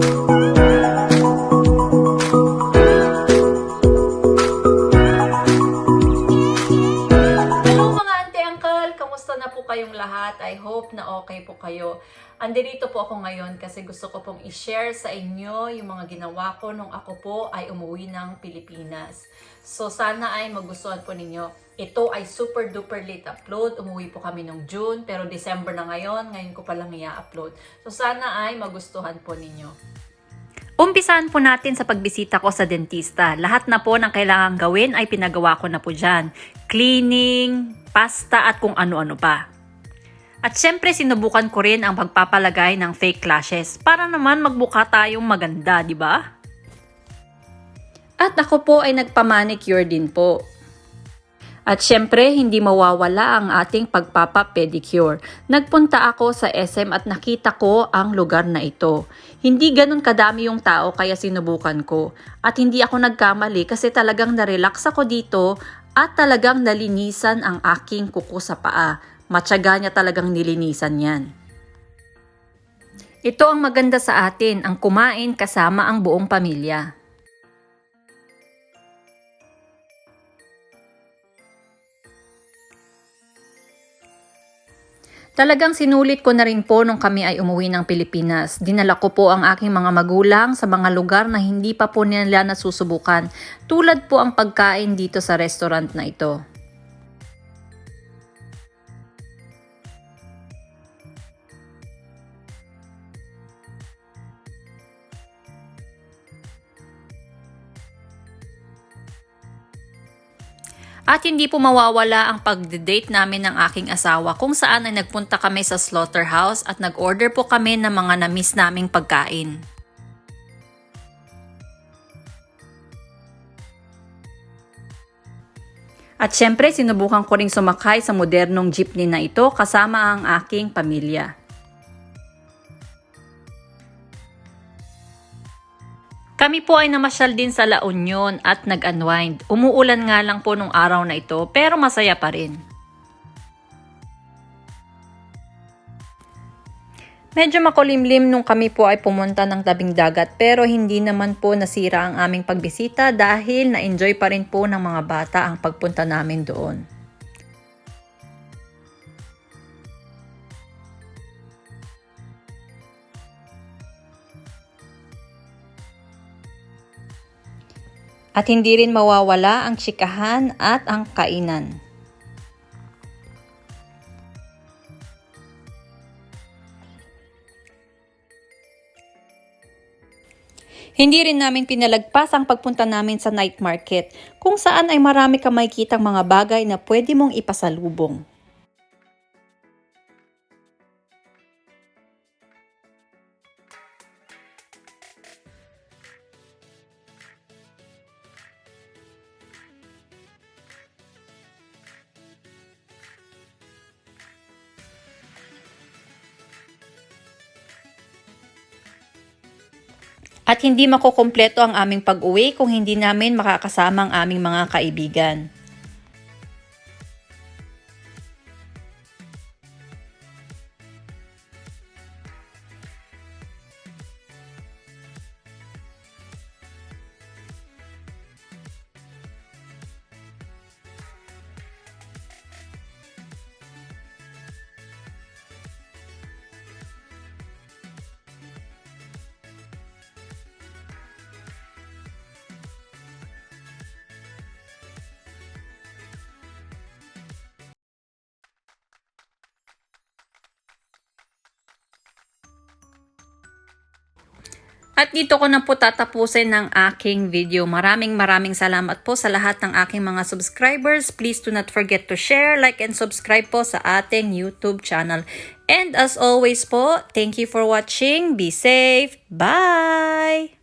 Thank you. Kamusta na po kayong lahat? I hope na okay po kayo. Andito po ako ngayon kasi gusto ko pong i-share sa inyo yung mga ginawa ko nung ako po ay umuwi ng Pilipinas. So sana ay magustuhan po ninyo. Ito ay super duper late upload. Umuwi po kami nung June pero December na ngayon. Ngayon ko palang i-upload. So sana ay magustuhan po ninyo. Umpisahan po natin sa pagbisita ko sa dentista. Lahat na po ng kailangan gawin ay pinagawa ko na po dyan. Cleaning, pasta at kung ano-ano pa. At syempre sinubukan ko rin ang pagpapalagay ng fake lashes para naman magbuka tayong maganda, di ba? At ako po ay nagpa-manicure din po. At syempre, hindi mawawala ang ating pagpapa-pedicure. Nagpunta ako sa SM at nakita ko ang lugar na ito. Hindi ganun kadami yung tao kaya sinubukan ko. At hindi ako nagkamali kasi talagang narelax ako dito at talagang nalinisan ang aking kuko sa paa. Matyaga niya talagang nilinisan yan. Ito ang maganda sa atin, ang kumain kasama ang buong pamilya. Talagang sinulit ko na rin po nung kami ay umuwi ng Pilipinas. Dinala ko po ang aking mga magulang sa mga lugar na hindi pa po nila nasusubukan, tulad po ang pagkain dito sa restaurant na ito. At hindi po mawawala ang pagde-date namin ng aking asawa kung saan ay nagpunta kami sa slaughterhouse at nag-order po kami ng mga na-miss naming pagkain. At syempre, sinubukan ko ring sumakay sa modernong jeepney na ito kasama ang aking pamilya. Kami po ay namasyal din sa La Union at nag-unwind. Umuulan nga lang po nung araw na ito pero masaya pa rin. Medyo makulimlim nung kami po ay pumunta ng tabing dagat pero hindi naman po nasira ang aming pagbisita dahil na-enjoy pa rin po ng mga bata ang pagpunta namin doon. At hindi rin mawawala ang tsikahan at ang kainan. Hindi rin namin pinalagpas ang pagpunta namin sa night market, kung saan ay marami kang makikitang mga bagay na pwede mong ipasalubong. At hindi makukumpleto ang aming pag-uwi kung hindi namin makakasama ang aming mga kaibigan. At dito ko na po tatapusin ng aking video. Maraming maraming salamat po sa lahat ng aking mga subscribers. Please do not forget to share, like, and subscribe po sa ating YouTube channel. And as always po, thank you for watching. Be safe. Bye!